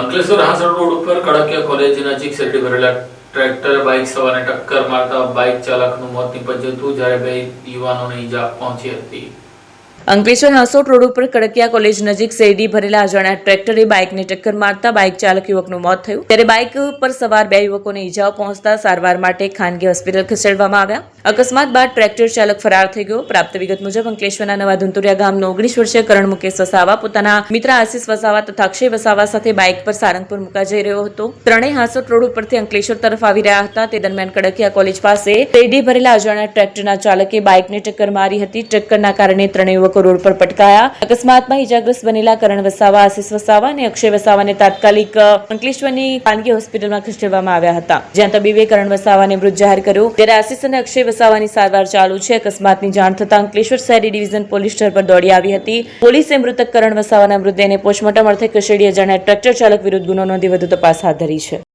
Ankleshwar હાસર road ઉપર Kadakia college નજીક શેરડી ભરેલા ટ્રેક્ટર, બાઇક સવારને ટક્કર મારતા બાઇક ચાલકનું મોત નીપજ્યું હતું, જ્યારે બે યુવાનોને ઈજા પહોંચી હતી. અંકલેશ્વર હાંસોટ રોડ ઉપર કડકિયા કોલેજ નજીક શેરડી ભરેલા અજાણ્યા ટ્રેક્ટરે બાઇકને ટક્કર મારતા બાઇક ચાલક યુવકનું મોત થયું. ત્યારે બાઇક પર સવાર બે યુવકોને ઈજાઓ પહોંચતા સારવાર માટે ખાનગી હોસ્પિટલ ખસેડવામાં આવ્યા. અકસ્માત બાદ ટ્રેક્ટર ચાલક ફરાર થઈ ગયો. પ્રાપ્ત વિગત મુજબ અંકલેશ્વરના નવા ધુંતુરિયા ગામનો ઓગણીસ વર્ષીય કરણ મુકેશ વસાવા પોતાના મિત્ર આશિષ વસાવા તથા અક્ષય વસાવા સાથે બાઇક પર સારંગપુર મુકા જઈ રહ્યો હતો. ત્રણેય હાંસોટ રોડ ઉપરથી અંકલેશ્વર તરફ આવી રહ્યા હતા. તે દરમિયાન કડકિયા કોલેજ પાસે શેરડી ભરેલા અજાણ્યા ટ્રેક્ટરના ચાલકે બાઇકને ટક્કર મારી હતી. ટક્કરના કારણે ત્રણેય યુવકો રોડ પર પટકાયા. અકસ્માતમાં ઇજાગ્રસ્ત બનેલા કરણ વસાવા, આશિષ વસાવા અને અક્ષય વસાવાને તાત્કાલિક અંકલેશ્વરની ખાનગી હોસ્પિટલમાં ખસેડવામાં આવ્યા હતા. જ્યાં તબીબે કરણ વસાવાને મૃત જાહેર કર્યો. ત્યારે આશિષ અને અક્ષય વસાવાની સારવાર ચાલુ છે. અકસ્માતની જાણ થતાં અંકલેશ્વર શહેરી ડિવિઝન પોલીસ સ્ટેશન પર દોડી આવી હતી. પોલીસે મૃતક કરણ વસાવાના મૃતદેહને પોસ્ટમોર્ટમ અર્થે ખસેડી અજાણ્યા ટ્રેક્ટર ચાલક વિરુદ્ધ ગુનો નોંધી વધુ તપાસ હાથ ધરી છે.